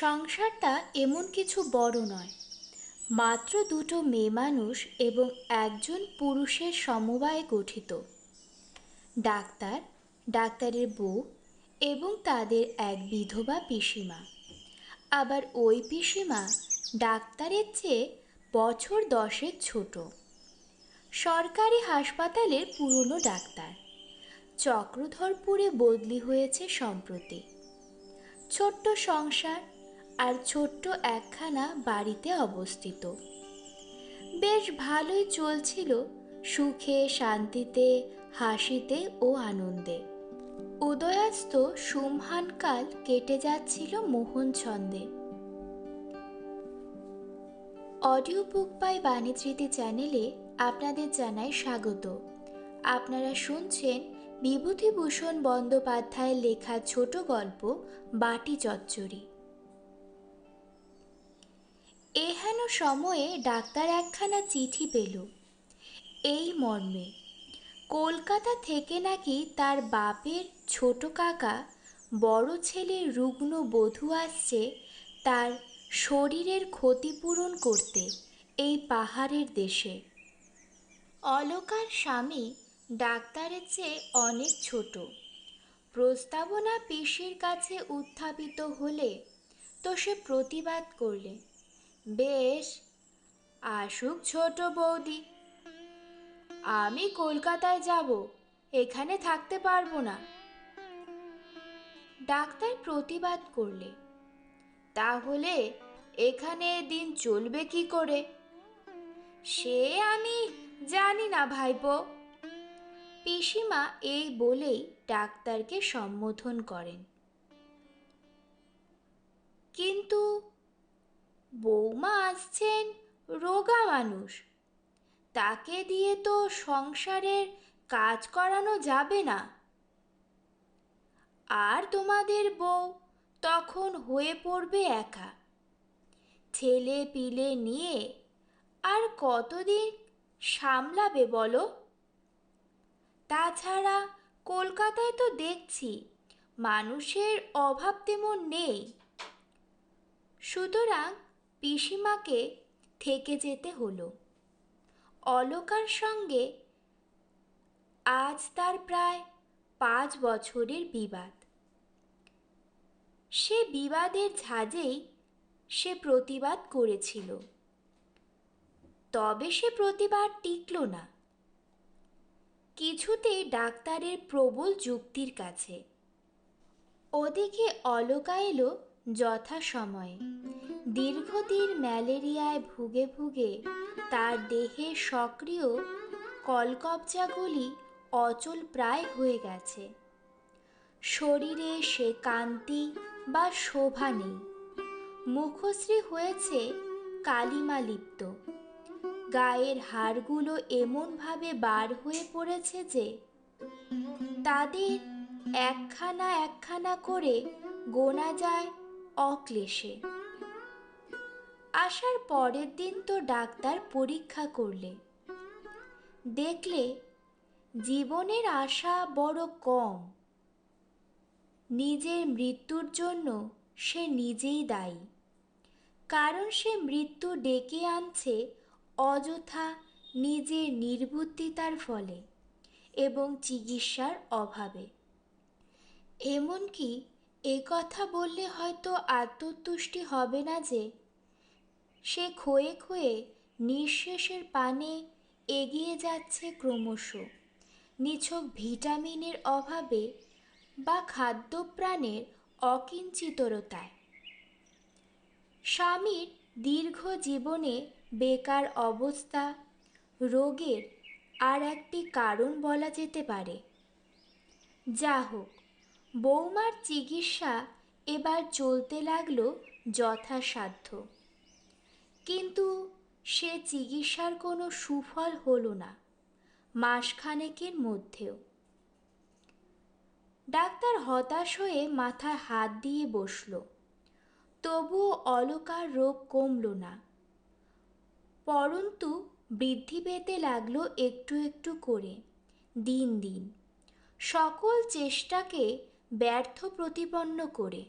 সংসারটা এমন কিছু বড় নয়। মাত্র দুটো মেয়ে মানুষ এবং একজন পুরুষের সমবায়ে গঠিত। ডাক্তার, ডাক্তারের বউ এবং তাদের এক বিধবা পিসিমা। আবার ওই পিসিমা ডাক্তারের চেয়ে বছর দশেক ছোট। সরকারি হাসপাতালের পুরনো ডাক্তার। চক্রধরপুরে বদলি হয়েছে সম্প্রতি। ছোট্ট সংসার আর ছোট্ট একখানা বাড়িতে অবস্থিত। বেশ ভালোই চলছিল সুখে, শান্তিতে, হাসিতে ও আনন্দে। উদয়াস্ত সুমহানকাল কেটে যাচ্ছিল মোহন ছন্দে। অডিও বুক বাই বাণীস্মৃতি চ্যানেলে আপনাদের জানাই স্বাগত। আপনারা শুনছেন বিভূতিভূষণ বন্দ্যোপাধ্যায়ের লেখা ছোট গল্প, বাটি চচ্চড়ি। এহেন সময়ে ডাক্তার একখানা চিঠি পেল। এই মর্মে, কলকাতা থেকে নাকি তার বাপের ছোট কাকা বড় ছেলে রুগ্ন বধূ আসছে তার শরীরের ক্ষতিপূরণ করতে এই পাহাড়ের দেশে। অলকার স্বামী ডাক্তারের চেয়ে অনেক ছোট। প্রস্তাবনা পিসির কাছে উত্থাপিত হলে তো সে প্রতিবাদ করলে। বেশ, আসুক ছোট বৌদি। আমি কলকাতায় যাব, এখানে থাকতে পারব না। ডাক্তার প্রতিবাদ করলে, তাহলে এখানে দিন চলবে কি করে? সে আমি জানি না ভাইপো। পিসিমা এই বলেই ডাক্তারকে সম্বোধন করেন। কিন্তু বৌমা আসছেন রোগা মানুষ। তাকে দিয়ে তো সংসারের কাজ করানো যাবে না। আর তোমাদের বউ তখন হয়ে পড়বে একা। ছেলে পিলে নিয়ে আর কতদিন সামলাবে বলো? তাছাড়া কলকাতায় তো দেখছি মানুষের অভাব তেমন নেই। সুতরাং পিসিমাকে থেকে যেতে হলো। অলকার সঙ্গে আজ তার প্রায় পাঁচ বছরের বিবাদ। সে বিবাদের ঝাঁজেই সে প্রতিবাদ করেছিল। তবে সে প্রতিবাদ টিকল না। কিছুতেই ডাক্তারের প্রবল যুক্তির কাছে। ওদিকে অলকা এলো যথাসময়ে। দীর্ঘদিন ম্যালেরিয়ায় ভুগে ভুগে তার দেহে সক্রিয় কলকবজাগুলি অচল প্রায় হয়ে গেছে। শরীরে সে কান্তি বা শোভা নেই। মুখশ্রী হয়েছে কালিমালিপ্ত। গায়ের হাড়গুলো এমনভাবে বার হয়ে পড়েছে যে তাদের একখানা একখানা করে গোনা যায় অক্লেশে। আসার পরের দিন তো ডাক্তার পরীক্ষা করলে। দেখলে জীবনের আশা বড় কম। নিজের মৃত্যুর জন্য সে নিজেই দায়ী। কারণ সে মৃত্যু ডেকে আনছে অযথা নিজের নির্বুদ্ধিতার ফলে এবং চিকিৎসার অভাবে। এমনকি এ কথা বললে হয়তো আত্মতুষ্টি হবে না যে। সে ক্ষয়ে ক্ষয়ে নিঃশেষের পানে এগিয়ে যাচ্ছে ক্রমশ। নিছক ভিটামিনের অভাবে বা খাদ্যপ্রাণের অকিঞ্চিতরতায়। স্বামীর দীর্ঘ জীবনে বেকার অবস্থা, রোগের আর একটি কারণ বলা যেতে পারে। যা হোক বৌমার চিকিৎসা এবার চলতে লাগল যথাসাধ্য। কিন্তু সে চিকিৎসার কোনো সুফল হলো না, মাসখানেকের মধ্যেও। ডাক্তার হতাশ হয়ে মাথায় হাত দিয়ে বসল। তবুও অলকার রোগ কমল না। পরন্তু বৃদ্ধি পেতে লাগল একটু একটু করে, দিন দিন। সকল চেষ্টাকে ব্যর্থ প্রতিপন্ন করে।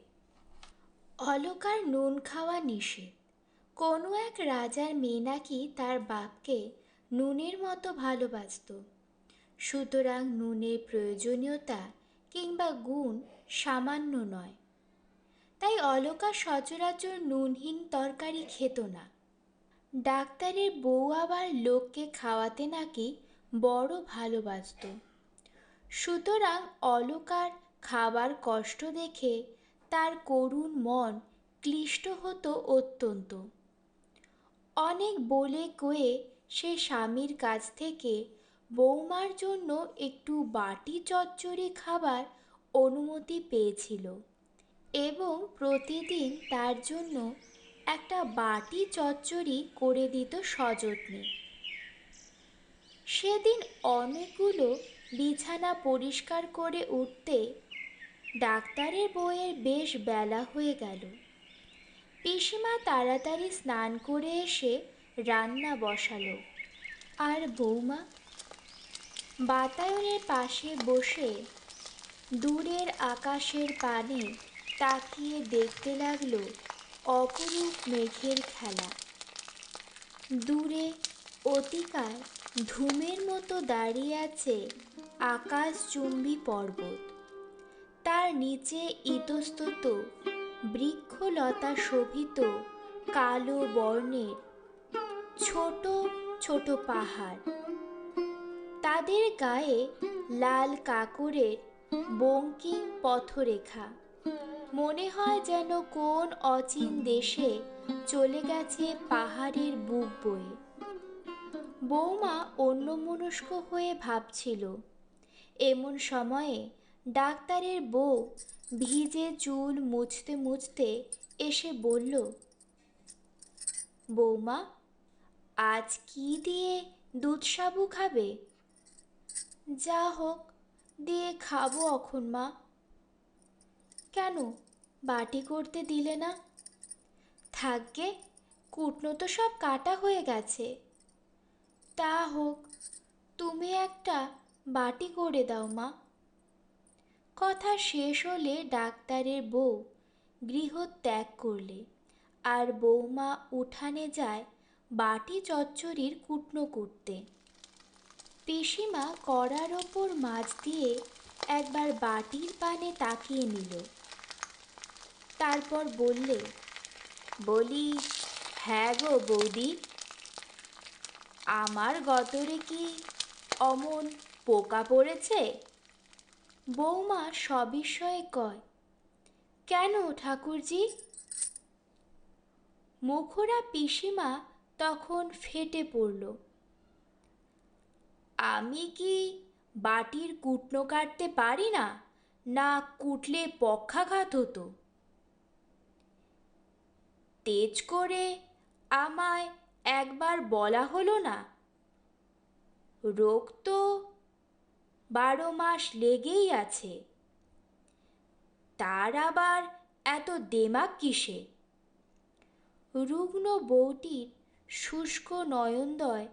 অলকার নুন খাওয়া নিষেধ। কোনো এক রাজার মেয়ে নাকি তার বাপকে নুনের মতো ভালোবাসত। সুতরাং নুনের প্রয়োজনীয়তা কিংবা গুণ সামান্য নয়। তাই অলকা সচরাচর নুনহীন তরকারি খেত না। ডাক্তারের বউ আবার লোককে খাওয়াতে নাকি বড় ভালোবাসত। সুতরাং অলকার খাবার কষ্ট দেখে তার করুণ মন ক্লিষ্ট হতো অত্যন্ত। অনেক বলে কয়ে সে স্বামীর কাছ থেকে বৌমার জন্য একটু বাটি চচ্চড়ি খাবার অনুমতি পেয়েছিল এবং প্রতিদিন তার জন্য একটা বাটি চচ্চড়ি করে দিত সযত্নে। সেদিন অনেকগুলো বিছানা পরিষ্কার করে উঠতে ডাক্তারের বইয়ের বেশ বেলা হয়ে গেল। পিসিমা তাড়াতাড়ি স্নান করে এসে রান্না বসালো। আর বৌমা? বাতায়নের পাশে বসে দূরের আকাশের পানে তাকিয়ে দেখতে লাগল অপরূপ মেঘের খেলা। দূরে অতিকায় ধূমের মতো দাঁড়িয়ে আছে আকাশচুম্বী পর্বত। তার নিচে ইতস্তত, বৃক্ষলতা শোভিত কালো বর্ণের ছোট ছোট পাহাড়। তাদের গায়ে লাল কাকরের বঙ্কিম পথরেখা। মনে হয় যেন কোন অচিন দেশে চলে গেছে পাহাড়ের বুক বয়ে। বৌমা অন্যমনস্ক হয়ে ভাবছিল, এমন সময়ে ডাক্তারের বউ ভিজে চুল মুছতে মুছতে এসে বলল, বৌমা, আজ কি দিয়ে দুধ সাবু খাবে? যা হোক, দিয়ে খাব অখন মা। কেন? বাটি করতে দিলে না? থাকবে কুটনো তো সব কাটা হয়ে গেছে। তা হোক, তুমি একটা বাটি করে দাও, মা। কথা শেষ হলে ডাক্তারের বউ গৃহ ত্যাগ করলে। আর বৌমা উঠানে যায় বাটি চচ্চড়ির কুটনো কুটতে পিসিমা কড়ার ওপর মাছ দিয়ে একবার বাটির পানে তাকিয়ে নিল। তারপর বললে বলি হ্যাঁ গো বৌদি, আমার গতরে কি অমন পোকা পড়েছে? বৌমা সবিস্ময়ে কয়, কেন ঠাকুরজি? মুখরা পিসিমা তখন ফেটে পড়ল। আমি কি বাটির কুটনো কাটতে পারি না? না কুটলে পক্ষাঘাত হতো? তেজ করে আমায় একবার বলা হলো না। রোগ তো বারো মাস লেগেই আছে। তার আবার এত দেমাক কিসে? রুগ্ন বউটির শুষ্ক নয়নদয়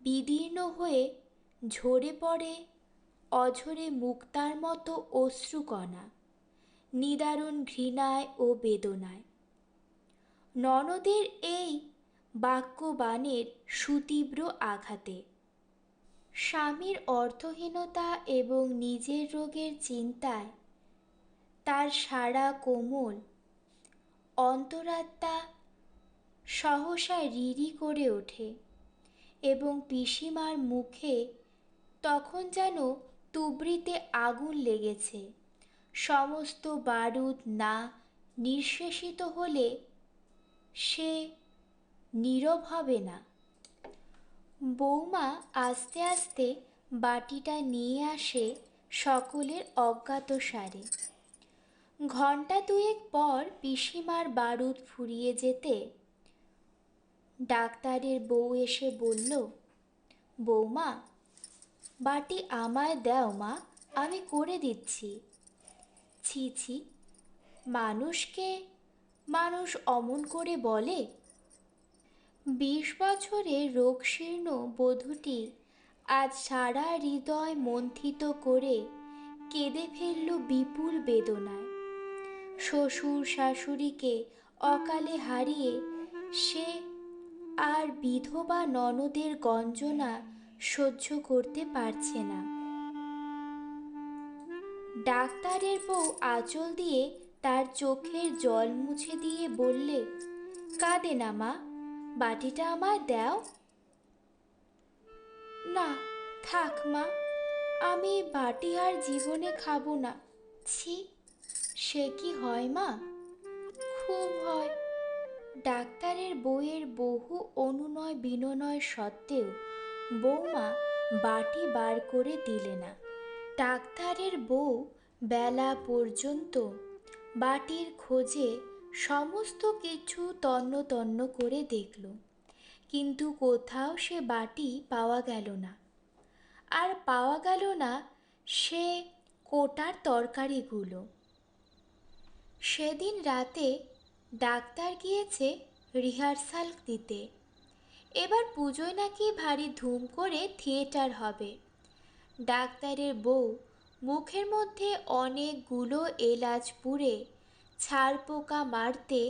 বিদীর্ণ হয়ে ঝরে পড়ে অঝরে মুক্তার মতো অশ্রুকণা, নিদারুণ ঘৃণায় ও বেদনায়। ননদের এই বাক্যবাণের সুতীব্র আঘাতে স্বামীর অর্থহীনতা এবং নিজের রোগের চিন্তায় তার সারা কোমল অন্তরাত্মা সহসা রিরি করে ওঠে এবং পিসিমার মুখে তখন যেন তুবড়িতে আগুন লেগেছে। সমস্ত বারুদ না নিঃশেষিত হলে সে নীরব হবে না। বৌমা আস্তে আস্তে বাটিটা নিয়ে আসে সকলের অজ্ঞাত সারে। ঘণ্টা দুয়েক পর পিসিমার বারুদ ফুরিয়ে যেতে ডাক্তারের বউ এসে বলল, বৌমা, বাটি আমায় দাও মা, আমি করে দিচ্ছি। ছি ছি, মানুষকে, মানুষ অমন করে বলে বিশ বছরে রোগশীর্ণ বধূটি আজ সারা হৃদয় মন্থিত করে কেঁদে ফেলল বিপুল বেদনায়। শ্বশুর শাশুড়িকে অকালে হারিয়ে সে আর বিধবা ননদের গঞ্জনা সহ্য করতে পারছে না। ডাক্তারের বউ আঁচল দিয়ে তার চোখের জল মুছে দিয়ে বললে, কাঁদে না মা বাটিটা আমায় দাও। না, থাক মা, আমি বাটি আর জীবনে খাব না। ছি, সে কি হয় মা? খুব হয়। ডাক্তারের বইয়ের বহু অনুনয় বিনয় সত্ত্বেও বৌমা বাটি বার করে দিলে না। ডাক্তারের বউ বেলা পর্যন্ত বাটির খোঁজে সমস্ত কিছু তন্ন তন্ন করে দেখল, কিন্তু কোথাও সে বাটি পাওয়া গেল না। আর পাওয়া গেল না সে কোটার তরকারিগুলো। সেদিন রাতে ডাক্তার গিয়েছে রিহার্সাল দিতে। এবার পুজোয় নাকি ভারী ধুম করে থিয়েটার হবে। ডাক্তারের বউ মুখের মধ্যে অনেকগুলো এলাচ পুড়ে ছাড় পোকা মারতে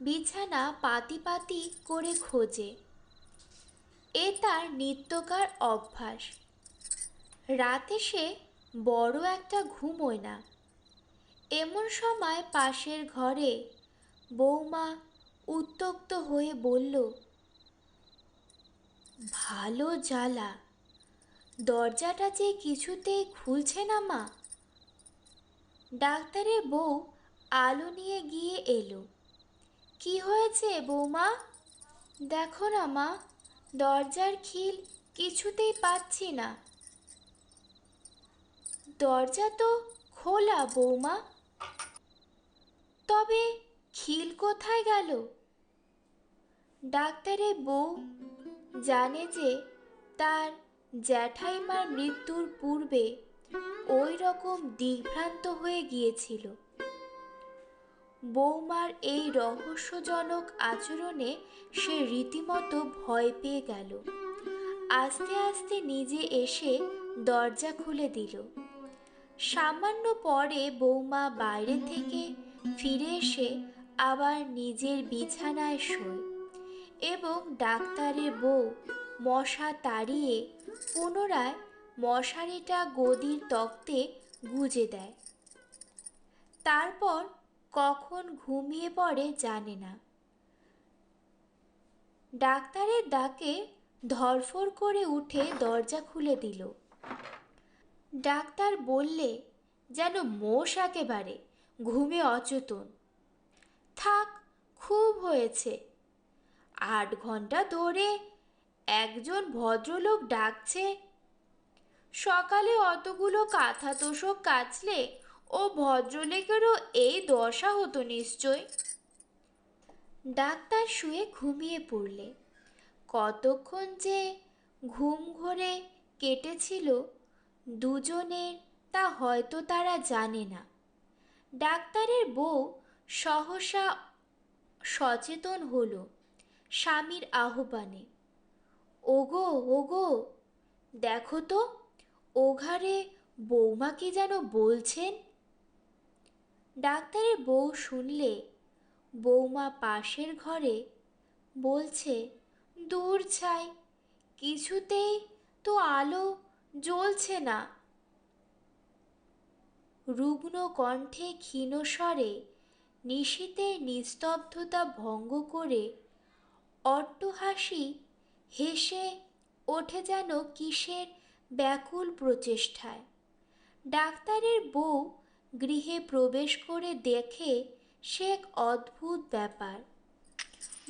বিছানা পাতি পাতি করে খোঁজে। এ তার নিত্যকার অভ্যাস। রাতে সে বড় একটা ঘুমোয় না। এমন সময় পাশের ঘরে বৌমা উত্তক্ত হয়ে বলল, ভালো জ্বালা। দরজাটা যে কিছুতেই খুলছে না মা। ডাক্তারের বউ আলো নিয়ে গিয়ে এলো। কি হয়েছে বৌমা? দেখো না মা, দরজার খিল কিছুতেই পাচ্ছি না। দরজা তো খোলা বৌমা। তবে খিল কোথায় গেল? ডাক্তারের বউ জানে যে তার জ্যাঠাইমার মৃত্যুর পূর্বে ওই রকম দিগ্ভ্রান্ত হয়ে গিয়েছিল। বৌমার এই রহস্যজনক আচরণে সে রীতিমতো ভয় পেয়ে গেল। আস্তে আস্তে নিজে এসে দরজা খুলে দিল। সামান্য পরে বৌমা বাইরে থেকে ফিরে এসে আবার নিজের বিছানায় শোয় এবং ডাক্তারের বউ মশা তাড়িয়ে পুনরায় মশারিটা গদির তক্তে গুজে দেয়। তারপর কখন ঘুমিয়ে পড়ে জানে না। ডাক্তারের ডাকে ধরফর করে উঠে দরজা খুলে দিল। ডাক্তার বললে, যেন মোষ একেবারে, ঘুমে অচেতন। থাক, খুব হয়েছে। আট ঘণ্টা ধরে একজন ভদ্রলোক ডাকছে, সকালে অতগুলো কাঁথা তোষক কাচলে ও ভদ্রলোকেরও এই দশা হতো নিশ্চয়। ডাক্তার শুয়ে ঘুমিয়ে পড়লে। কতক্ষণ যে ঘুম ঘরে কেটেছিল, দুজনের তা হয়তো তারা জানে না। ডাক্তারের বউ সহসা সচেতন হলো স্বামীর আহ্বানে। ওগো ওগো, দেখো তো ও ঘরে বৌমা কি যেন বলছেন? ডাক্তারের বউ শুনলে বৌমা পাশের ঘরে বলছে, দূর ছাই, কিছুতেই তো আলো জ্বলছে না। রুগ্ন কণ্ঠে ক্ষীণস্বরে নিশীতের নিস্তব্ধতা ভঙ্গ করে অট্টহাসি হেসে ওঠে যেন কিসের ব্যাকুল প্রচেষ্টায়। ডাক্তারের বউ গৃহে প্রবেশ করে দেখে সে এক অদ্ভুত ব্যাপার।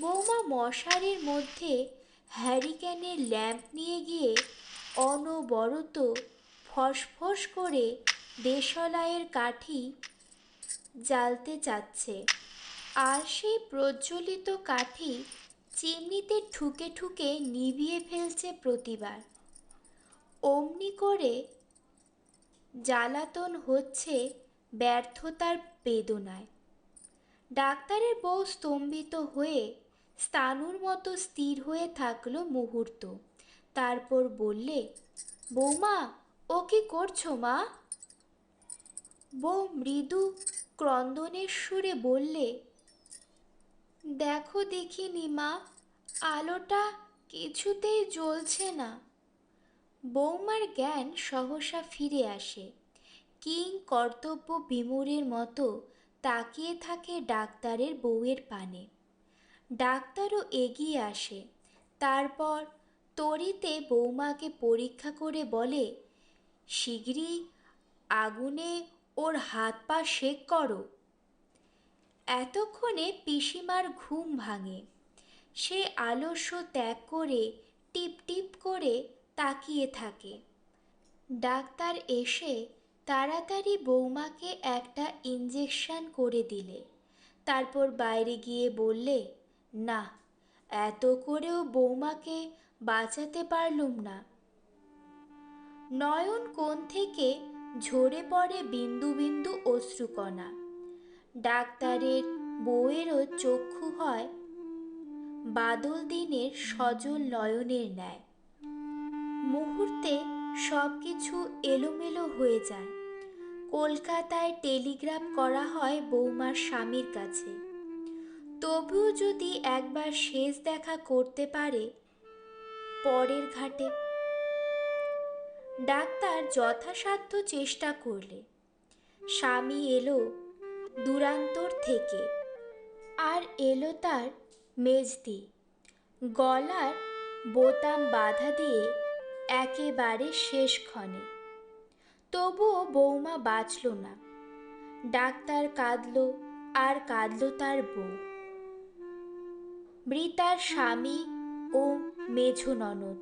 বৌমা মশারির মধ্যে হ্যারিকেনের ল্যাম্প নিয়ে গিয়ে অনবরত ফসফস করে দেশলাইয়ের কাঠি জ্বালতে চাচ্ছে। আর সেই প্রজ্বলিত কাঠি চিমনিতে ঠুকে ঠুকে নিভিয়ে ফেলছে প্রতিবার। অমনি করে জ্বালাতন হচ্ছে ব্যর্থতার বেদনায়। ডাক্তারের বউ স্তম্ভিত হয়ে স্তানুর মতো স্থির হয়ে থাকল মুহূর্ত। তারপর বললে, বৌমা, ও কি করছ মা? বউ মৃদু ক্রন্দনের সুরে বললে, দেখো দেখিনি মা, আলোটা কিছুতেই জ্বলছে না। বৌমার জ্ঞান সহসা ফিরে আসে। কিং কর্তব্য বিমূরের মতো তাকিয়ে থাকে ডাক্তারের বউয়ের পানে। ডাক্তারও এগিয়ে আসে। তারপর তড়িতে বৌমাকে পরীক্ষা করে বলে, শিগগিরই আগুনে ওর হাত পা শেক করো। এতক্ষণে পিসিমার ঘুম ভাঙে। সে আলস্য ত্যাগ করে টিপ টিপ করে তাকিয়ে থাকে। ডাক্তার এসে তাড়াতাড়ি বৌমাকে একটা ইঞ্জেকশন করে দিলে। তারপর বাইরে গিয়ে বললে, না, এত করেও বৌমাকে বাঁচাতে পারলুম না। নয়ন কোণ থেকে ঝরে পড়ে বিন্দু বিন্দু অশ্রুকণা। ডাক্তারের বউয়েরও চক্ষু হয় বাদল দিনের সজল নয়নের ন্যায়। মুহূর্তে সব কিছু এলোমেলো হয়ে যায়। কলকাতায় টেলিগ্রাফ করা হয় বৌমার স্বামীর কাছে। তবুও যদি একবার শেষ দেখা করতে পারে, পরের ঘাটে। ডাক্তার যথাসাধ্য চেষ্টা করলে। স্বামী এলো দূরান্তর থেকে। আর এলো তার মেজদি গলার বোতাম বাধা দিয়ে একেবারে শেষ ক্ষণে তবুও বৌমা বাঁচল না। ডাক্তার কাঁদল, আর কাঁদল তার বউ। মৃতার স্বামী ও মেঝ ননদ।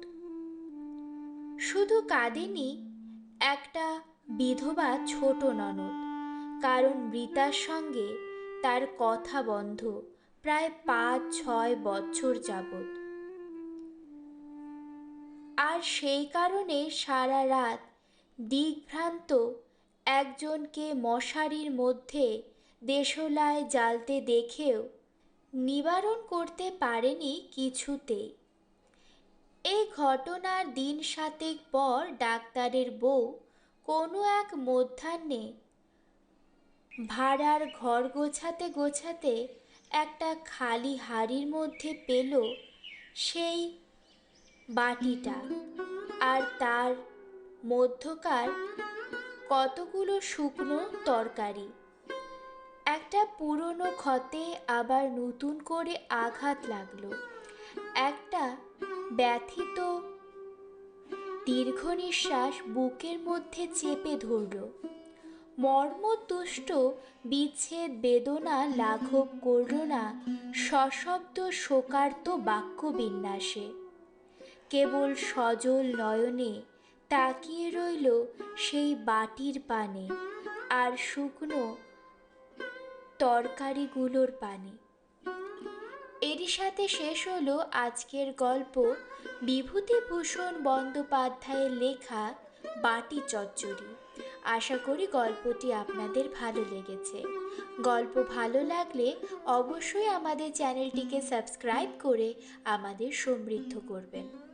শুধু কাঁদেনি, একটা বিধবা ছোট ননদ, কারণ মৃতার সঙ্গে তার কথা বন্ধ প্রায় পাঁচ, ছয় বছর যাবৎ। আর সেই কারণে সারা রাত দিগ্ভ্রান্ত একজনকে মশারির মধ্যে দেশলায় জ্বালতে দেখেও নিবারণ করতে পারেনি কিছুতেই এই ঘটনার দিন সাতেক পর ডাক্তারের বউ কোনো এক মধ্যাহ্নে ভাড়ার ঘর গোছাতে গোছাতে একটা খালি হাড়ির মধ্যে পেল সেই বাটিটা আর তার মধ্যকার কতগুলো শুকনো তরকারি। একটা পুরনো ক্ষতে আবার নতুন করে আঘাত লাগল। একটা ব্যথিত দীর্ঘ নিঃশ্বাস বুকের মধ্যে চেপে ধরল। মর্মতুষ্ট বিচ্ছেদ বেদনা লাঘব করল না সশব্দ শোকার্ত বাক্য বিন্যাসে কেবল সজল নয়নে তাকিয়ে রইল সেই বাটির পানে আর শুকনো তরকারিগুলোর পানে। এরই সাথে শেষ হলো আজকের গল্প বিভূতিভূষণ বন্দ্যোপাধ্যায়ের লেখা বাটি চচ্চড়ি। আশা করি গল্পটি আপনাদের ভালো লেগেছে। গল্প ভালো লাগলে অবশ্যই আমাদের চ্যানেলটিকে সাবস্ক্রাইব করে আমাদের সমৃদ্ধ করবেন।